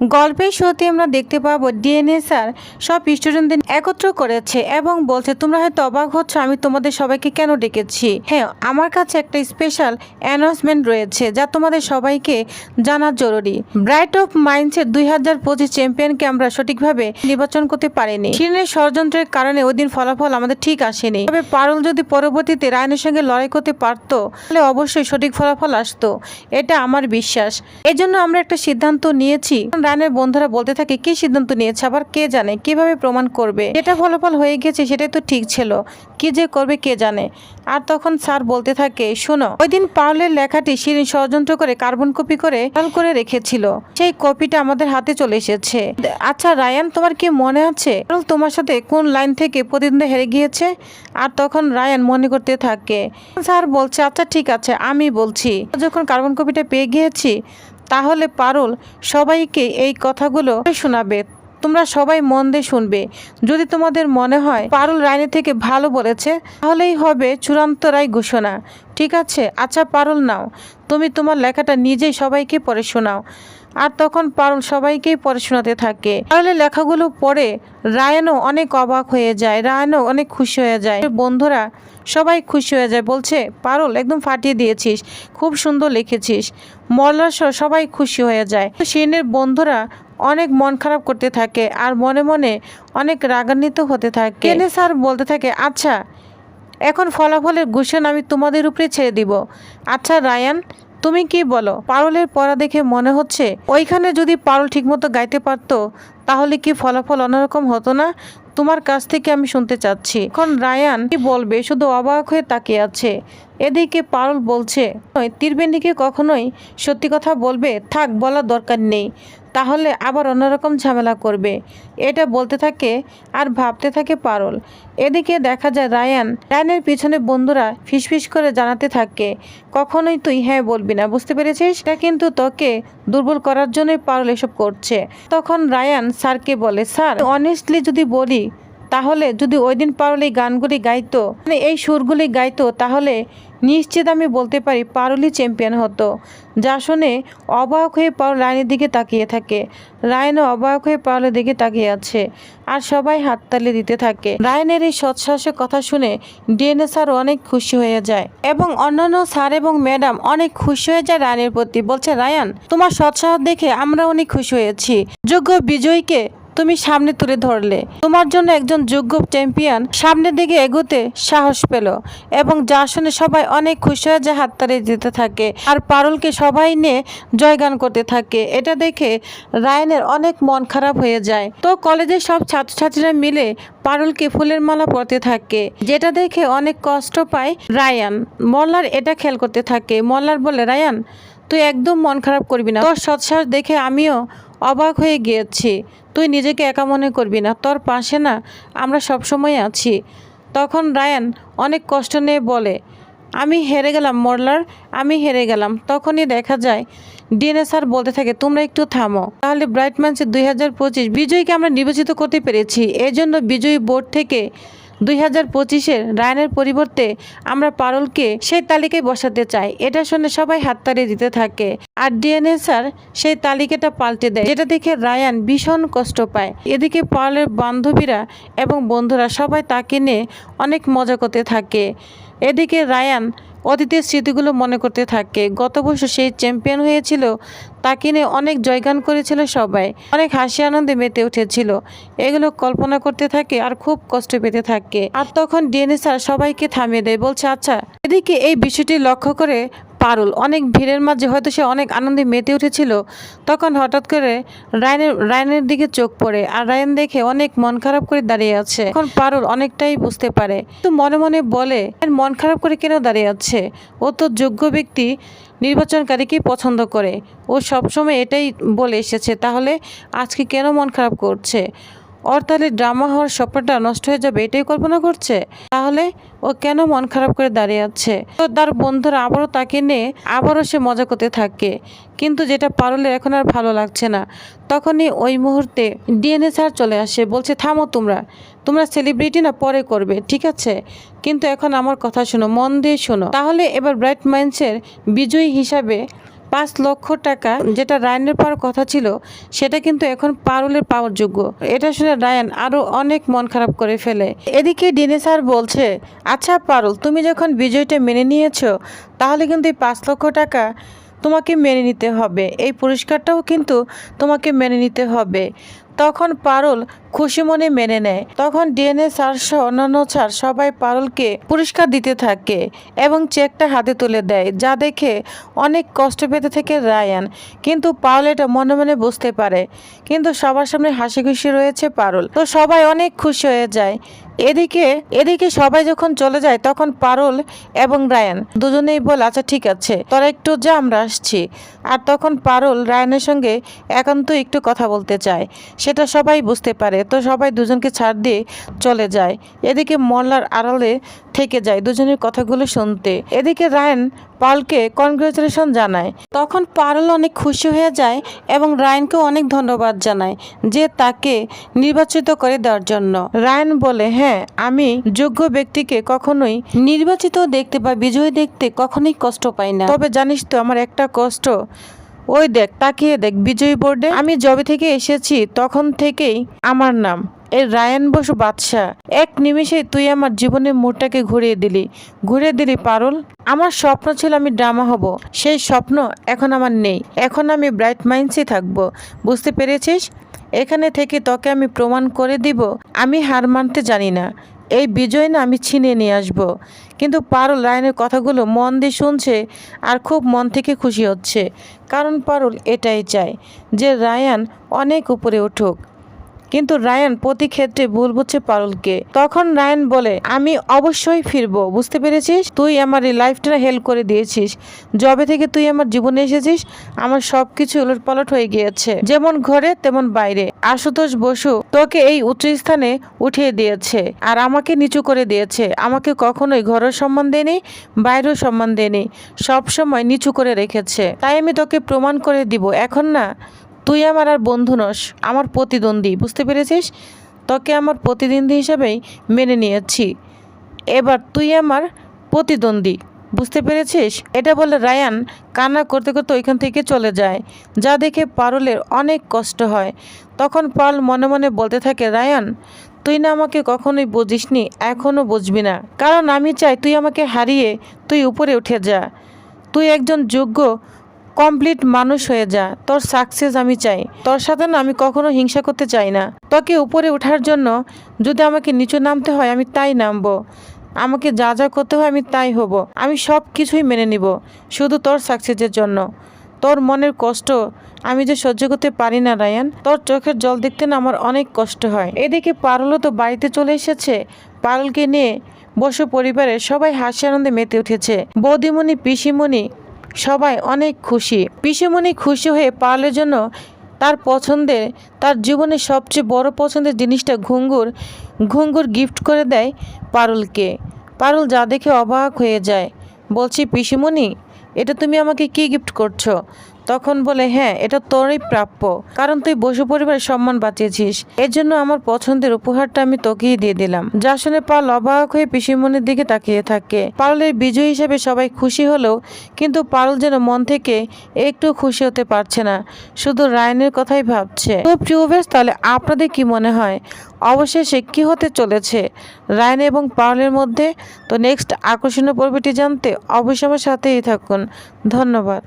গল্পের শোতে আমরা দেখতে পাবো ডিএনএ স্যার সব স্টুডেন্টদের একত্র করেছে এবং বলছে, তোমরা হয়তো অবাক হচ্ছ, আমি তোমাদের সবাইকে কেন ডেকেছি? হ্যাঁ আমার কাছে একটা স্পেশাল অ্যানাউন্সমেন্ট রয়েছে যা তোমাদের সবাইকে জানা জরুরি। ব্রাইট অফ মাইন্ডসের দুই হাজার পঁচিশ চ্যাম্পিয়নকে আমরা সঠিকভাবে নির্বাচন করতে পারিনি। শিরিনের ষড়যন্ত্রের কারণে ওই দিন ফলাফল আমাদের ঠিক আসেনি। তবে পারুল যদি পরবর্তীতে রায়নের সঙ্গে লড়াই করতে পারতো, তাহলে অবশ্যই সঠিক ফলাফল আসতো। এটা আমার বিশ্বাস। এজন্য আমরা একটা সিদ্ধান্ত নিয়েছি। রায়নের বন্ধুরা বলতে থাকে, কি সিদ্ধান্ত নিয়েছে? আবার কে জানে? কীভাবে প্রমাণ করবে? যেটা ফলাফল হয়ে গেছে সেটাই তো ঠিক ছিল। কি যে করবে কে জানে? আর তখন স্যার বলতে থাকে, শোনো ওই দিন পাউলের লেখাটি শিরিন ষড়যন্ত্র করে কার্বন কপি করে লাল করে রেখেছিল। সেই কপিটা আমাদের হাতে চলে এসেছে। আচ্ছা রায়ান, তোমার কি মনে আছে? তোমার সাথে কোন লাইন থেকে প্রতিদ্বন্দ্বী হেরে গিয়েছে? আর তখন রায়ান মনে করতে থাকে, স্যার বলছে আচ্ছা ঠিক আছে, আমি বলছি, যখন কার্বন কপিটা পেয়ে গিয়েছি তাহলে পারুল সবাইকে এই কথাগুলো শোনাবে। তোমরা সবাই মন দিয়ে শুনবে। যদি তোমাদের মনে হয় পারুল রায়নি থেকে ভালো বলেছে, তাহলেই হবে চূড়ান্ত রায় ঘোষণা। ঠিক আছে? আচ্ছা পারুল, নাও। তুমি তোমার লেখাটা নিজেই সবাইকে পড়ে শোনাও। আর তখন পারুল সবাইকেই পড়ে শোনাতে থাকে। পারুলের লেখাগুলো পড়ে রায়নও অনেক অবাক হয়ে যায়, রায়নও অনেক খুশি হয়ে যায়। বন্ধুরা সবাই খুশি হয়ে যায়, বলছে, পারুল, একদম ফাটিয়ে দিয়েছিস, খুব সুন্দর লিখেছিস। মল্লার সবাই খুশি হয়ে যায়। সেনের বন্ধুরা অনেক মন খারাপ করতে থাকে আর মনে মনে অনেক রাগান্বিত হতে থাকে। কেনে স্যার বলতে থাকে আচ্ছা এখন ফলাফলের ঘোষণা আমি তোমাদের উপরে ছেড়ে দিব। আচ্ছা রায়ান তুমি কি বলো? পারলের পড়া দেখে মনে হচ্ছে ওইখানে যদি পারুল ঠিকমতো গাইতে পারতো, তাহলে কি ফলাফল অন্যরকম হতো না? তোমার কাছ থেকে আমি শুনতে চাচ্ছি। এখন রায়ান কি বলবে? শুধু অবাক হয়ে তাকিয়ে আছে। এদিকে পারুল বলছে "নয়, তীরবেণীকে কখনোই সত্যি কথা বলবে থাক বলার দরকার নেই। তাহলে আবার অন্যরকম ঝামেলা করবে। এটা বলতে থাকে আর ভাবতে থাকে পারল। এদিকে দেখা যায় রায়ান রায়ানের পিছনে বন্ধুরা ফিসফিস করে জানাতে থাকে কখনোই তুই হ্যাঁ বলবি না বুঝতে পেরেছিস? এটা কিন্তু তোকে দুর্বল করার জন্যই পারল এসব করছে। তখন রায়ান স্যারকে বলে স্যার অনেস্টলি যদি বলি তাহলে যদি ওই দিন পারুল এই গানগুলি গাইতো মানে এই সুরগুলি গাইতো তাহলে নিশ্চিত আমি বলতে পারি পারুলই চ্যাম্পিয়ন হতো। যা শুনে অবাক হয়ে পারুল রায়নের দিকে তাকিয়ে থাকে। রায়নও অবাক হয়ে পারুলের দিকে তাকিয়ে আছে আর সবাই হাততালি দিতে থাকে। রায়নের এই সৎসাহসের কথা শুনে ডিএনএ স্যার অনেক খুশি হয়ে যায় এবং অন্যান্য স্যার এবং ম্যাডাম অনেক খুশি হয়ে যায় রায়নের প্রতি। বলছে, রায়ান, তোমার সৎসাহস দেখে আমরা অনেক খুশি হয়েছি। যোগ্য বিজয়ীকে তুমি সামনে তুলে ধরলে। তোমার জন্য একজন যোগ্য চ্যাম্পিয়ন সামনের দিকে এগোতে সাহস পেল এবং যা শুনে সবাই অনেক খুশি হয়ে যায় হাততালি দিতে থাকে আর পারুলকে সবাই নিয়ে জয়গান করতে থাকে। এটা দেখে রায়নের অনেক মন খারাপ হয়ে যায়। তো কলেজের সব ছাত্রছাত্রীরা মিলে পারুলকে ফুলের মালা পরতে থাকে, যেটা দেখে অনেক কষ্ট পায় রায়ান। মল্লার এটা খেয়াল করতে থাকে, মল্লার বলে, রায়ান, তুই একদম মন খারাপ করবি না। তোর সৎসাহস দেখে আমিও অবাক হয়ে গিয়েছি। তুই নিজেকে একা মনে করবি না, তোর পাশে না আমরা সবসময় আছি। তখন রায়ান অনেক কষ্ট নিয়ে বলে, আমি হেরে গেলাম, মোরলার, আমি হেরে গেলাম। তখনই দেখা যায়, ডিএনএ স্যার বলতে থাকে, তোমরা একটু থামো, তাহলে ব্রাইট মান্সের দুই হাজার পঁচিশ। বিজয়ীকে আমরা নির্বাচিত করতে পেরেছি। এজন্য বিজয়ী বোর্ড থেকে দুই হাজার পঁচিশের রায়নের পরিবর্তে আমরা পারলকে সেই তালিকায় বসাতে চাই। এটা শুনে সবাই হাততালি দিতে থাকে। আর ডিএনএ স্যার সেই তালিকাটা পাল্টে দেয়, যেটা দেখে রায়ান ভীষণ কষ্ট পায়। এদিকে পারুলের বান্ধবীরা এবং বন্ধুরা সবাই তাকে নিয়ে অনেক মজা করতে থাকে। এদিকে রায়ান অতীতের স্মৃতিগুলো মনে করতে থাকে। গত বছর সেই চ্যাম্পিয়ন হয়েছিল, তাকে নিয়ে অনেক জয়গান করেছিল সবাই, অনেক হাসি আনন্দে মেতে উঠেছিল। এগুলো কল্পনা করতে থাকে আর খুব কষ্ট পেতে থাকে। আর তখন ডিএনএ স্যার সবাইকে থামিয়ে দেয়, বলছে আচ্ছা এদিকে এই বিষয়টি লক্ষ্য করে পারুল। অনেক ভিড়ের মাঝে হয়তো সে অনেক আনন্দে মেতে উঠেছিল, তখন হঠাৎ করে রায়নের রায়নের দিকে চোখ পড়ে আর রায়ন দেখে অনেক মন খারাপ করে দাঁড়িয়ে আছে। এখন পারুল অনেকটাই বুঝতে পারে। তো মনে মনে বলে "এর মন খারাপ করে কেন দাঁড়িয়ে আছে? ও তো যোগ্য ব্যক্তি নির্বাচনকারীকেই পছন্দ করে। ও সবসময় এটাই বলে এসেছে, তাহলে আজকে কেন মন খারাপ করছে? ওর তাহলে ড্রামা হওয়ার স্বপ্নটা নষ্ট হয়ে যাবে, এটাই কল্পনা করছে? তাহলে ও কেন মন খারাপ করে দাঁড়িয়ে আছে? তো তার বন্ধুরা আবারও তাকে নিয়ে আবারও সে মজা করতে থাকে। কিন্তু যেটা পারলে এখন আর ভালো লাগছে না। তখনই ওই মুহূর্তে ডিএনএ স্যার চলে আসে, বলছে, থামো তোমরা। তোমরা সেলিব্রিটি না, পরে করবে, ঠিক আছে? কিন্তু এখন আমার কথা শোনো, মন দিয়ে শোনো। তাহলে এবার ব্রাইট মাইন্ডসের বিজয়ী হিসাবে পাঁচ লক্ষ টাকা যেটা রায়নের পাওয়ার কথা ছিল, সেটা কিন্তু এখন পারুলের পাওয়ার যোগ্য। এটা শুনে রায়ান আরও অনেক মন খারাপ করে ফেলে। এদিকে ডিনে স্যার বলছে আচ্ছা পারুল, তুমি যখন বিজয়টা মেনে নিয়েছ, তাহলে কিন্তু এই পাঁচ লক্ষ টাকা তোমাকে মেনে নিতে হবে। এই পুরস্কারটাও কিন্তু তোমাকে মেনে নিতে হবে। তখন পারুল খুশি মনে মেনে নেয়। তখন ডিএনএ স্যার সহ অন্যান্য স্যার সবাই পারুলকে পুরস্কার দিতে থাকে এবং চেকটা হাতে তুলে দেয়, যা দেখে অনেক কষ্ট পেতে থাকে রায়ান। কিন্তু পারুল এটা মনে মনে বুঝতে পারে। কিন্তু সবার সামনে হাসি খুশি রয়েছে পারুল। তো সবাই অনেক খুশি হয়ে যায়। এদিকে এদিকে সবাই যখন চলে যায়, তখন পারুল এবং রায়ান দুজনেই বলে আচ্ছা ঠিক আছে, তোরা একটু যা, আমরা আসছি। আর তখন পারুল রায়ানের সঙ্গে একান্ত একটু কথা বলতে চায়। সেটা সবাই বুঝতে পারে। তো সবাই দুজনকে ছাড় দিয়ে চলে যায়। এদিকে মল্লার আড়ালে থেকে যায় দুজনের কথাগুলো শুনতে। এদিকে রায়ান পালকে কনগ্রেচুলেশন জানায়। তখন পারুল অনেক খুশি হয়ে যায় এবং রায়নকেও অনেক ধন্যবাদ জানায় যে তাকে নির্বাচিত করে দেওয়ার জন্য। রায়ন বলে হ্যাঁ আমি যোগ্য ব্যক্তিকে কখনোই নির্বাচিত দেখতে বা বিজয়ী দেখতে কখনোই কষ্ট পাই না। তবে জানিস তো, আমার একটা কষ্ট ওই দেখ, তাকিয়ে দেখ, বিজয়ী বোর্ডে আমি জবে থেকে এসেছি, তখন থেকেই আমার নাম। এই রায়ান বসু বাদশাহ, এক নিমেষে তুই আমার জীবনের মোড়টাকে ঘুরিয়ে দিলি। ঘুরিয়ে দিলি পারুল, আমার স্বপ্ন ছিল আমি ড্রামা হব। সেই স্বপ্ন এখন আমার নেই। এখন আমি ব্রাইট মাইন্ডসই থাকব। বুঝতে পেরেছিস? এখানে থেকে তোকে আমি প্রমাণ করে দিব। আমি হার মানতে জানি না। এই বিজয় না আমি ছিনিয়ে নিয়ে আসব। কিন্তু পারুল রায়নের কথাগুলো মন দিয়ে শুনছে আর খুব মন থেকে খুশি হচ্ছে। কারণ পারুল এটাই চায় যে রায়ান অনেক উপরে উঠুক। কিন্তু রায়ান প্রতি ক্ষেত্রে ভুল বুঝছে পারুলকে। তখন রায়ান বলে, আমি অবশ্যই ফিরবো, বুঝতে পেরেছিস? তুই আমার এই লাইফটা হেল্প করে দিয়েছিস। জবে থেকে তুই আমার জীবনে এসেছিস, আমার সব কিছু উলট পালট হয়ে গিয়েছে। যেমন ঘরে, তেমন বাইরে। আশুতোষ বসু তোকে এই উচ্চ স্থানে উঠিয়ে দিয়েছে আর আমাকে নিচু করে দিয়েছে। আমাকে কখনোই ঘরের সম্মান দেয়নি বাইরেও সম্মান দেয়নি সবসময় নিচু করে রেখেছে। তাই আমি তোকে প্রমাণ করে দিব, এখন না? তুই আমার আর বন্ধু নস, আমার প্রতিদ্বন্দ্বী, বুঝতে পেরেছিস? তোকে আমার প্রতিদ্বন্দ্বী হিসেবেই মেনে নিয়েছি। এবার তুই আমার প্রতিদ্বন্দ্বী, বুঝতে পেরেছিস? এটা বলে রায়ান কান্না করতে করতে ওইখান থেকে চলে যায়, যা দেখে পারুলের অনেক কষ্ট হয়। তখন পাল মনে মনে বলতে থাকে, রায়ান, তুই না আমাকে কখনোই বুঝিসনি এখনও বুঝবি না। কারণ আমি চাই তুই আমাকে হারিয়ে তুই উপরে উঠে যা। তুই একজন যোগ্য কমপ্লিট মানুষ হয়ে যা। তোর সাকসেস আমি চাই। তোর সাথে না আমি কখনো হিংসা করতে চাই না। তোকে উপরে ওঠার জন্য যদি আমাকে নিচু নামতে হয়, আমি তাই নামবো। আমাকে যা যা করতে হয়, আমি তাই হব। আমি সব কিছুই মেনে নিব, শুধু তোর সাকসেসের জন্য। তোর মনের কষ্ট আমি যে সহ্য করতে পারি না, রায়ান, তোর চোখের জল দেখতে না আমার অনেক কষ্ট হয়। এদিকে পারুলও তো বাড়িতে চলে এসেছে। পারুলকে নিয়ে বসু পরিবারের সবাই হাসি আনন্দে মেতে উঠেছে। বৌদিমণি, পিসিমণি সবাই অনেক খুশি। পিসুমণি খুশি হয়ে পারলের জন্য তার পছন্দের, তার জীবনের সবচেয়ে বড় পছন্দের জিনিসটা ঘুঙ্গুর ঘুঙ্গুর গিফট করে দেয় পারুলকে। পারুল যা দেখে অবাক হয়ে যায়। বলছি, পিসিমণি, এটা তুমি আমাকে কি গিফট করছ? তখন বলে হ্যাঁ এটা তোরই প্রাপ্য। কারণ তুই বসু পরিবারের সম্মান বাঁচিয়েছিস। এর জন্য আমার পছন্দের উপহারটা আমি তোকেই দিয়ে দিলাম। যা শুনে পাল অবাক হয়ে পিসিমণির দিকে তাকিয়ে থাকে। পারুলের বিজয়ী হিসেবে সবাই খুশি হলেও কিন্তু পারুল যেন মন থেকে একটু খুশি হতে পারছে না। শুধু রায়নের কথাই ভাবছে। তো প্রিয় বেশ তাহলে আপনাদের কি মনে হয়? অবশেষে কি হতে চলেছে? রায়ন এবং পারুলের মধ্যে। তো নেক্সট আকর্ষণীয় পর্বটি জানতে অবশ্যই আমার সাথেই থাকুন। ধন্যবাদ।